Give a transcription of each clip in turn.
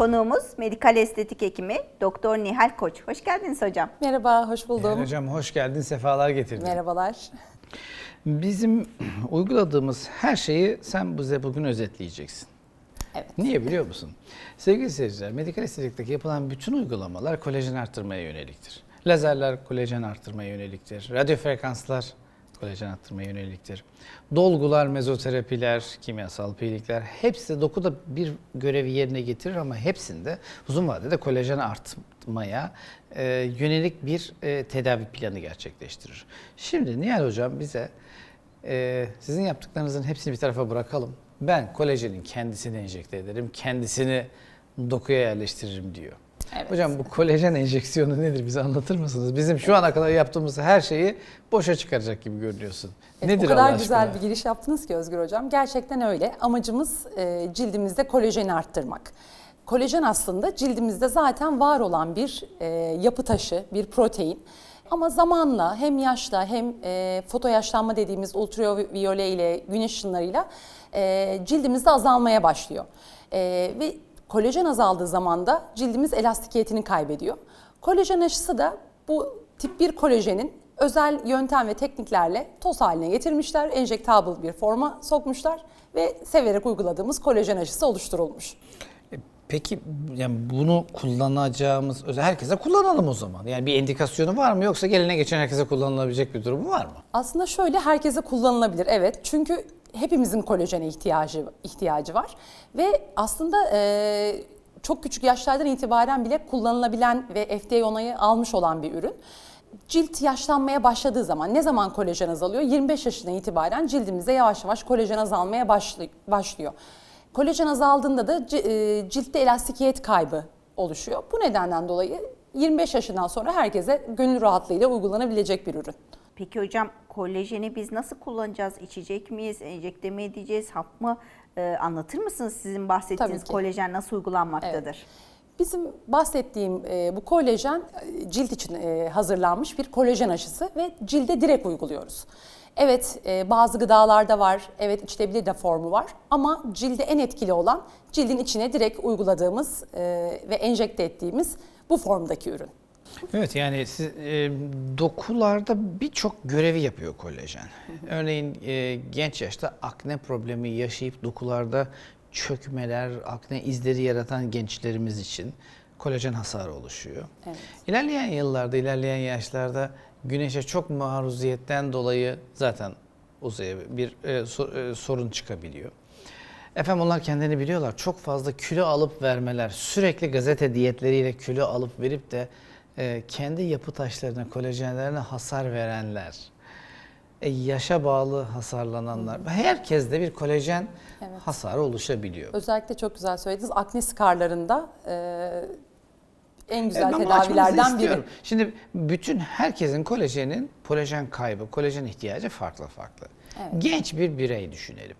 Konuğumuz medikal estetik hekimi Doktor Nihal Koç. Hoş geldiniz hocam. Merhaba, hoş buldum. Değerli hocam hoş geldin, sefalar getirdin. Merhabalar. Bizim uyguladığımız her şeyi sen bize bugün özetleyeceksin. Evet. Niye biliyor musun? Sevgili seyirciler, medikal estetikteki yapılan bütün uygulamalar kolajen arttırmaya yöneliktir. Lazerler kolajen arttırmaya yöneliktir. Radyo frekanslar kolajen arttırmaya yöneliktir. Dolgular, mezoterapiler, kimyasal peelikler hepsi dokuda bir görevi yerine getirir ama hepsinde uzun vadede kolajen artmaya e, yönelik bir e, tedavi planı gerçekleştirir. Şimdi Nihal Hocam bize e, sizin yaptıklarınızın hepsini bir tarafa bırakalım. Ben kolajenin kendisini enjekte ederim, kendisini dokuya yerleştiririm diyor. Evet. Hocam bu kolajen enjeksiyonu nedir bize anlatır mısınız? Bizim şu ana kadar yaptığımız her şeyi boşa çıkaracak gibi görünüyorsun. Evet, nedir o kadar Allah güzel aşkına? bir giriş yaptınız ki Özgür Hocam. Gerçekten öyle. Amacımız e, cildimizde kolajeni arttırmak. Kolajen aslında cildimizde zaten var olan bir e, yapı taşı, bir protein. Ama zamanla hem yaşla hem e, foto yaşlanma dediğimiz ultraviyole ile güneş ışınlarıyla e, cildimizde azalmaya başlıyor. E, ve kolajen azaldığı zaman da cildimiz elastikiyetini kaybediyor. Kolajen aşısı da bu tip 1 kolajenin özel yöntem ve tekniklerle toz haline getirmişler. Enjektable bir forma sokmuşlar ve severek uyguladığımız kolajen aşısı oluşturulmuş. E, Peki yani bunu kullanacağımız, özel herkese kullanalım o zaman. Yani bir indikasyonu var mı yoksa gelene geçen herkese kullanılabilecek bir durumu var mı? Aslında şöyle herkese kullanılabilir evet. Çünkü hepimizin kolajene ihtiyacı ihtiyacı var ve aslında e, çok küçük yaşlardan itibaren bile kullanılabilen ve FDA onayı almış olan bir ürün. Cilt yaşlanmaya başladığı zaman ne zaman kolajen azalıyor? 25 yaşından itibaren cildimizde yavaş yavaş kolajen azalmaya başlı- başlıyor. Kolajen azaldığında da e, ciltte elastikiyet kaybı oluşuyor. Bu nedenden dolayı 25 yaşından sonra herkese gönül rahatlığıyla uygulanabilecek bir ürün. Peki hocam kolajeni biz nasıl kullanacağız? İçecek miyiz? Enjekte mi edeceğiz? Hap mı? Ee, anlatır mısınız sizin bahsettiğiniz kolajen nasıl uygulanmaktadır? Bizim bahsettiğim e, bu kolajen e, cilt için e, hazırlanmış bir kolajen aşısı ve cilde direkt uyguluyoruz. Evet e, bazı gıdalarda var, evet içilebilir de formu var ama cilde en etkili olan cildin içine direkt uyguladığımız e, ve enjekte ettiğimiz bu formdaki ürün. Evet yani siz, e, dokularda birçok görevi yapıyor kolajen. Örneğin e, genç yaşta akne problemi yaşayıp dokularda çökmeler, akne izleri yaratan gençlerimiz için kolajen hasarı oluşuyor. Evet. İlerleyen yıllarda, ilerleyen yaşlarda güneşe çok maruziyetten dolayı zaten uzaya bir e, e, sorun çıkabiliyor. Efendim onlar kendini biliyorlar. Çok fazla kilo alıp vermeler, sürekli gazete diyetleriyle kilo alıp verip de e, kendi yapı taşlarına, kolajenlerine hasar verenler, e, yaşa bağlı hasarlananlar, herkeste bir kolajen Evet. hasarı oluşabiliyor. Özellikle çok güzel söylediniz. Akne skarlarında e, en güzel ben bunu açmanızı tedavilerden biri. Şimdi bütün herkesin kolajenin, kolajen kaybı, kolajen ihtiyacı farklı farklı. Evet. Genç bir birey düşünelim.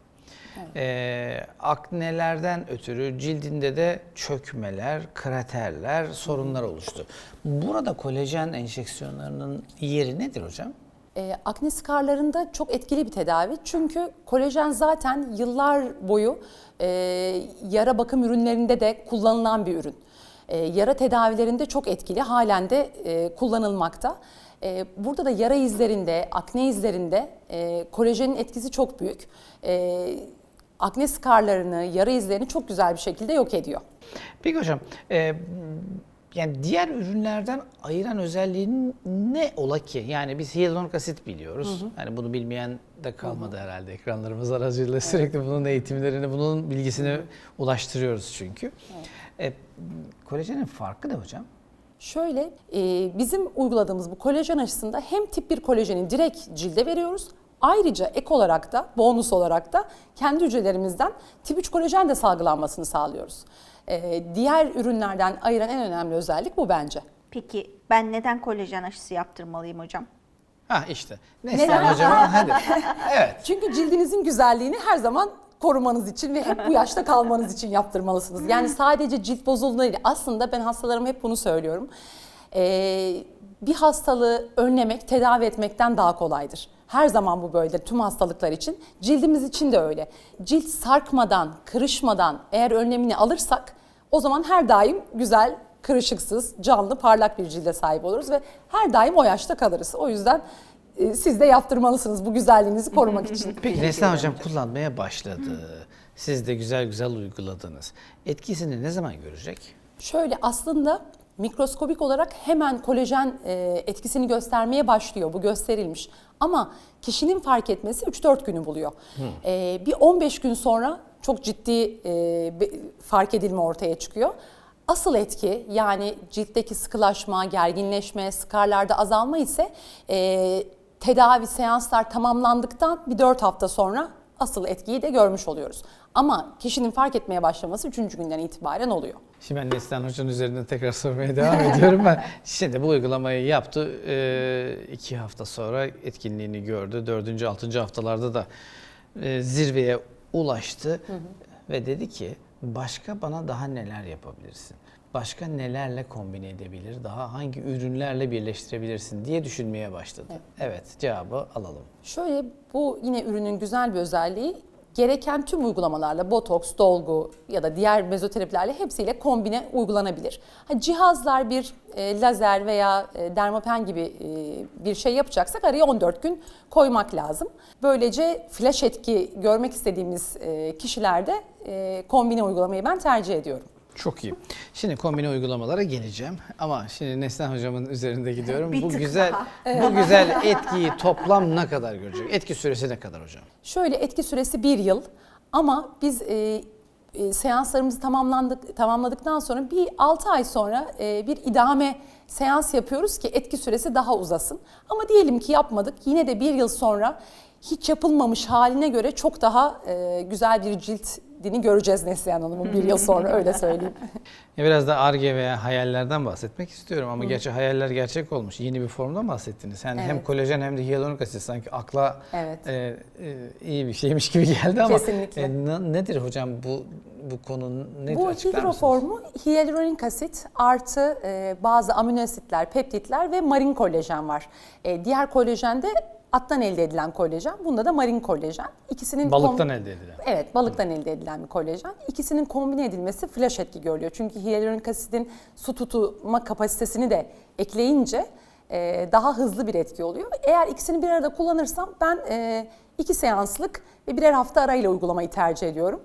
Ee, aknelerden ötürü cildinde de çökmeler, kraterler, sorunlar oluştu. Burada kolajen enjeksiyonlarının yeri nedir hocam? E, akne skarlarında çok etkili bir tedavi. Çünkü kolajen zaten yıllar boyu e, yara bakım ürünlerinde de kullanılan bir ürün. E, yara tedavilerinde çok etkili, halen de e, kullanılmakta. E, burada da yara izlerinde, akne izlerinde e, kolajenin etkisi çok büyük. E, akne skarlarını, yara izlerini çok güzel bir şekilde yok ediyor. Peki hocam, e, yani diğer ürünlerden ayıran özelliği ne ola ki? Yani biz hyaluronik asit biliyoruz. Yani bunu bilmeyen de kalmadı herhalde ekranlarımız aracılığıyla sürekli bunun eğitimlerini, bunun bilgisini ulaştırıyoruz çünkü. E, kolajenin farkı ne hocam? Şöyle, e, bizim uyguladığımız bu kolajen aşısında hem tip 1 kolajeni direkt cilde veriyoruz. Ayrıca ek olarak da, bonus olarak da kendi hücrelerimizden tip 3 kolajen de salgılanmasını sağlıyoruz. E, diğer ürünlerden ayıran en önemli özellik bu bence. Peki ben neden kolajen aşısı yaptırmalıyım hocam? Ha işte. Neslihan hocam hadi. Evet. Çünkü cildinizin güzelliğini her zaman korumanız için ve hep bu yaşta kalmanız için yaptırmalısınız. Yani sadece cilt bozulduğunda değil. Aslında ben hastalarıma hep bunu söylüyorum. Ee, bir hastalığı önlemek, tedavi etmekten daha kolaydır. Her zaman bu böyle tüm hastalıklar için. Cildimiz için de öyle. Cilt sarkmadan, kırışmadan eğer önlemini alırsak O zaman her daim güzel, kırışıksız, canlı, parlak bir cilde sahip oluruz ve her daim o yaşta kalırız. O yüzden e, siz de yaptırmalısınız bu güzelliğinizi korumak için. Peki Neslihan Hocam kullanmaya başladı. Siz de güzel güzel uyguladınız. Etkisini ne zaman görecek? Şöyle aslında mikroskobik olarak hemen kolajen e, etkisini göstermeye başlıyor. Bu gösterilmiş. Ama kişinin fark etmesi 3-4 günü buluyor. E, bir 15 gün sonra çok ciddi e, fark edilme ortaya çıkıyor. Asıl etki yani ciltteki sıkılaşma, gerginleşme, skarlarda azalma ise tedavi seanslar tamamlandıktan bir 4 hafta sonra asıl etkiyi de görmüş oluyoruz. Ama kişinin fark etmeye başlaması 3. günden itibaren oluyor. Şimdi ben Neslihan Hoca'nın üzerinden tekrar sormaya devam ediyorum. Ben şimdi bu uygulamayı yaptı. İki hafta sonra etkinliğini gördü. Dördüncü, altıncı haftalarda da e, zirveye ulaştı. Ve dedi ki başka bana daha neler yapabilirsin? Başka nelerle kombine edebilir? Daha hangi ürünlerle birleştirebilirsin diye düşünmeye başladı. Evet, cevabı alalım. Şöyle bu yine ürünün güzel bir özelliği gereken tüm uygulamalarla botoks, dolgu ya da diğer mezoterapilerle hepsiyle kombine uygulanabilir. Ha, cihazlar bir e, lazer veya e, dermapen gibi e, bir şey yapacaksak araya 14 gün koymak lazım. Böylece flash etki görmek istediğimiz e, kişilerde e, kombine uygulamayı ben tercih ediyorum. Çok iyi. Şimdi kombine uygulamalara geleceğim ama şimdi Neslihan hocamın üzerinde gidiyorum. Bir bu tık güzel daha. bu güzel etkiyi toplam ne kadar görecek? Etki süresi ne kadar hocam? Şöyle etki süresi bir yıl ama biz e, e, seanslarımızı tamamlandık tamamladıktan sonra bir 6 ay sonra e, bir idame seans yapıyoruz ki etki süresi daha uzasın. Ama diyelim ki yapmadık yine de bir yıl sonra hiç yapılmamış haline göre çok daha e, güzel bir cildini göreceğiz Neslihan Hanım'ın bir yıl sonra öyle söyleyeyim. Ya Biraz da ARGE veya hayallerden bahsetmek istiyorum ama gerçi hayaller gerçek olmuş. Yeni bir formda bahsettiniz. Yani hem Evet. kolajen hem de hyaluronik asit sanki akla Evet. e, e, iyi bir şeymiş gibi geldi ama Kesinlikle. e, nedir hocam bu bu konu nedir Bu açıklar mısınız? hidroformu hyaluronik asit artı e, bazı amino asitler, peptitler ve marin kolajen var. E, diğer kolajen de attan elde edilen kolajen. Bunda da marin kolajen. İkisinin Balıktan elde edilen. Evet, balıktan elde edilen bir kolajen. İkisinin kombine edilmesi flash etki görülüyor. Çünkü hyaluronik asitin su tutma kapasitesini de ekleyince e, daha hızlı bir etki oluyor. Eğer ikisini bir arada kullanırsam ben e, iki seanslık ve birer hafta arayla uygulamayı tercih ediyorum.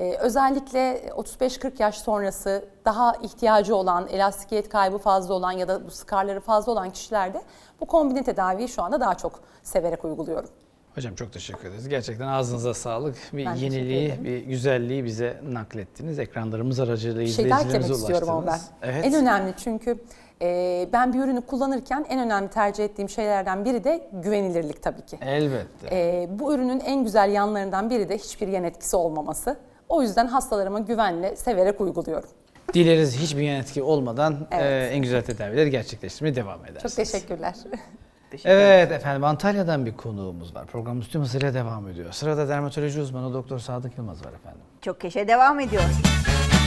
E, özellikle 35-40 yaş sonrası daha ihtiyacı olan, elastikiyet kaybı fazla olan ya da bu skarları fazla olan kişilerde bu kombine tedaviyi şu anda daha çok severek uyguluyorum. Hocam çok teşekkür ederiz. Gerçekten ağzınıza sağlık. Bir Ben yeniliği, bir güzelliği bize naklettiniz. Ekranlarımız aracılığıyla bir şey daha eklemek izleyicilerimize istiyorum ben. ulaştınız. Evet. En önemli çünkü e, ben bir ürünü kullanırken en önemli tercih ettiğim şeylerden biri de güvenilirlik tabii ki. Elbette. E, bu ürünün en güzel yanlarından biri de hiçbir yan etkisi olmaması. O yüzden hastalarıma güvenle, severek uyguluyorum. Dileriz hiçbir yan etki olmadan Evet. e, en güzel tedavileri gerçekleştirmeye devam edersiniz. Çok teşekkürler. Evet efendim Antalya'dan bir konuğumuz var. Programımız tüm hızıyla devam ediyor. Sırada dermatoloji uzmanı Doktor Sadık Yılmaz var efendim. Çok keşe devam ediyor.